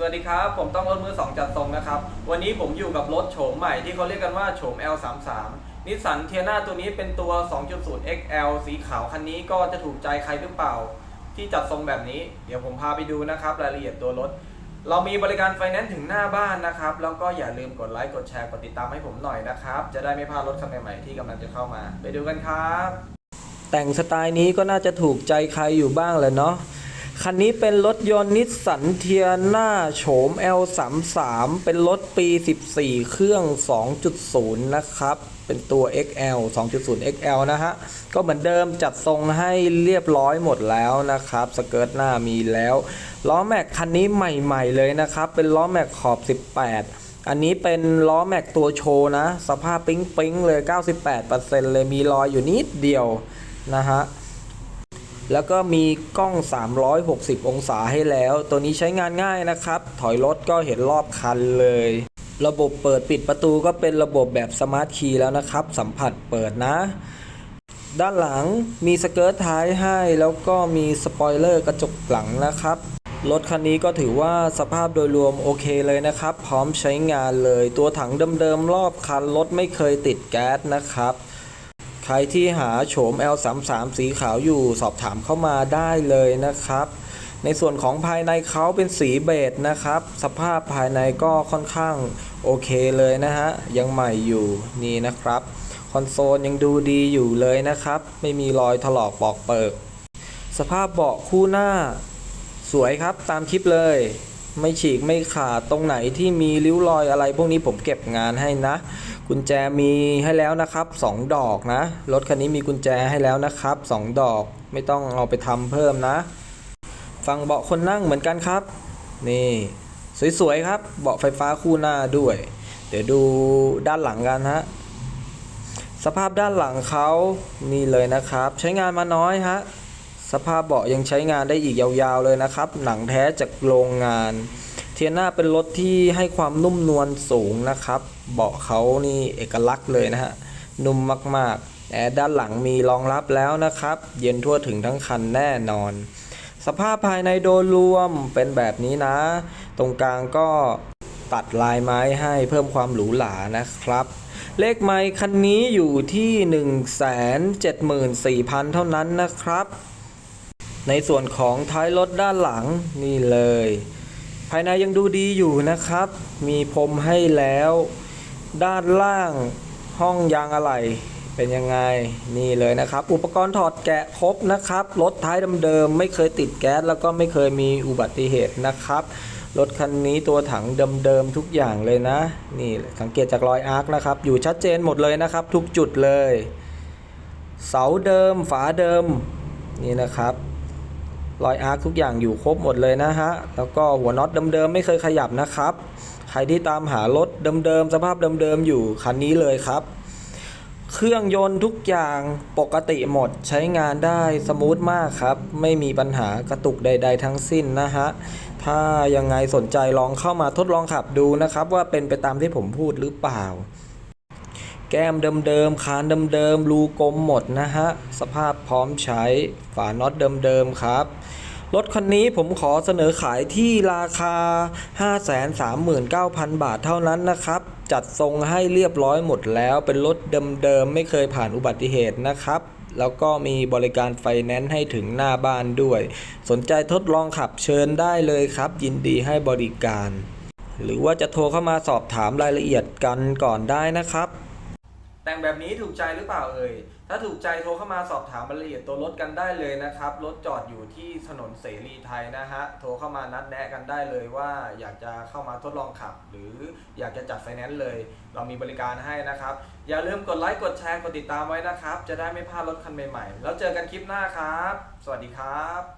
สวัสดีครับ ผมต้องรถมือ 2 จัดทรงนะครับ วันนี้ผมอยู่กับรถโฉมใหม่ที่เขาเรียกกันว่าโฉม L33 นิสสันเทียนาตัวนี้เป็นตัว 2.0 XL สีขาวคันนี้ก็จะถูกใจใครหรือเปล่า ที่จัดทรงแบบนี้ เดี๋ยวผมพาไปดูนะครับ รายละเอียดตัวรถ เรามีบริการไฟแนนซ์ถึงหน้าบ้านนะครับ แล้วก็อย่าลืมกดไลค์ กดแชร์ กดติดตามให้ผมหน่อยนะครับ จะได้ไม่พลาดรถคันใหม่ๆที่กำลังจะเข้ามา ไปดูกันครับ แต่งสไตล์นี้ก็น่าจะถูกใจใครอยู่บ้างแหละเนาะ คันนี้เป็นรถยนต์นิสสันเทียนาโฉม L33 เป็นรถปี 14 เครื่อง 2.0 นะครับ เป็นตัว XL 2.0 XL นะฮะ ก็เหมือนเดิมจัดทรงให้เรียบร้อยหมดแล้วนะครับ สเกิร์ตหน้ามีแล้ว ล้อแม็กคันนี้ใหม่ๆเลยนะครับ เป็นล้อแม็กขอบ 18อันนี้เป็นล้อแม็กตัวโชว์นะ สภาพปิ๊งๆเลย 98%เลยมีรอยอยู่นิดเดียวนะฮะ แล้วก็มีกล้อง 360 องศาให้แล้ว ตัวนี้ใช้งานง่ายนะครับ ถอยรถก็เห็นรอบคันเลย ระบบเปิดปิดประตูก็เป็นระบบแบบสมาร์ทคีย์แล้วนะครับ สัมผัสเปิดนะ ด้านหลังมีสเกิร์ตท้ายให้ แล้วก็มีสปอยเลอร์กระจกหลังนะครับรถคันนี้ก็ถือว่าสภาพโดยรวมโอเคเลยนะครับ พร้อมใช้งานเลย ตัวถังเดิมๆรอบคันรถไม่เคยติดแก๊สนะครับ ใครที่หาโฉม L33 สีขาวอยู่สอบถามเข้ามาได้เลยนะครับ ในส่วนของภายในเขาเป็นสีเบจนะครับ สภาพภายในก็ค่อนข้างโอเคเลยนะฮะ ยังใหม่อยู่นี่นะครับ คอนโซลยังดูดีอยู่เลยนะครับ ไม่มีรอยถลอกปอกเปิก สภาพเบาะคู่หน้า สวยครับตามคลิปเลย ไม่ฉีกไม่ขาดตรงไหนที่มีริ้วรอยอะไร พวกนี้ผมเก็บงานให้นะ กุญแจมีให้แล้วนะครับ 2 ดอกนะ รถคันนี้มีกุญแจให้แล้วนะครับ 2 ดอกไม่ต้องเอาไปทำเพิ่มนะฟังเบาะคนนั่งเหมือนกันครับ นี่ สวย ๆ ครับ เบาะไฟฟ้าคู่หน้าด้วย เดี๋ยวดูด้านหลังกันฮะ สภาพด้านหลังเขานี่เลยนะครับ ใช้งานมาน้อยฮะ สภาพเบาะยังใช้งานได้อีกยาวๆเลยนะครับ หนังแท้จากโรงงาน เทียน่าเป็นรถที่ให้ความนุ่มนวลสูงนะครับ เบาะเขานี่เอกลักษณ์เลยนะฮะ นุ่มมากๆแอร์ด้านหลังมีรองรับแล้วนะครับ เย็นทั่วถึงทั้งคันแน่นอน สภาพภายในโดยรวมเป็นแบบนี้นะ ตรงกลางก็ตัดลายไม้ให้เพิ่มความหรูหรานะครับ เลขไมค์คันนี้อยู่ที่ 174,000 เท่านั้นนะครับ ในส่วนของท้ายรถด้านหลังนี่เลย ภายในยังดูดีอยู่นะครับ มีพรมให้แล้ว ด้านล่างห้องยางอะไหล่เป็นยังไงนี่เลยนะครับ อุปกรณ์ถอดแกะครบนะครับ รถท้ายเดิมๆไม่เคยติดแก๊สแล้วก็ไม่เคยมีอุบัติเหตุนะครับ รถคันนี้ตัวถังเดิมๆทุกอย่างเลยนะ นี่สังเกตจากรอยอาร์คนะครับ อยู่ชัดเจนหมดเลยนะครับ ทุกจุดเลย เสาเดิมฝาเดิมนี่นะครับ รอยอาร์คทุกอย่างอยู่ครบหมดเลยนะฮะ แล้วก็หัวน็อตเดิมๆไม่เคยขยับนะครับ ใครที่ตามหารถเดิมๆสภาพเดิมๆอยู่คันนี้เลยครับ เครื่องยนต์ทุกอย่างปกติหมดใช้งานได้สมูทมากครับ ไม่มีปัญหากระตุกใด ๆ ทั้งสิ้นนะฮะ ถ้ายังไงสนใจลองเข้ามาทดลองขับดูนะครับ ว่าเป็นไปตามที่ผมพูดหรือเปล่าแก้มเดิมๆ คานเดิมๆ รูกลมหมดนะฮะ สภาพพร้อมใช้ ฝาน็อตเดิมๆ ครับ รถคันนี้ผมขอเสนอขายที่ราคา 539,000 บาทเท่านั้นนะครับ จัดทรงให้เรียบร้อยหมดแล้ว เป็นรถเดิมๆ ไม่เคยผ่านอุบัติเหตุนะครับแล้วก็มีบริการไฟแนนซ์ให้ถึงหน้าบ้านด้วย สนใจทดลองขับเชิญได้เลยครับ ยินดีให้บริการ หรือว่าจะโทรเข้ามาสอบถามรายละเอียดกันก่อนได้นะครับ แต่งแบบนี้ถูกใจหรือเปล่าเอ่ย ถ้าถูกใจโทรเข้ามาสอบถามรายละเอียดตัวรถกันได้เลยนะครับ รถจอดอยู่ที่ถนนเสรีไทยนะฮะ โทรเข้ามานัดแนะกันได้เลยว่าอยากจะเข้ามาทดลองขับ หรืออยากจะจัดไฟแนนซ์เลย เรามีบริการให้นะครับ อย่าลืมกดไลค์กดแชร์กดติดตามไว้นะครับ จะได้ไม่พลาดรถคันใหม่ๆ แล้วเจอกันคลิปหน้าครับ สวัสดีครับ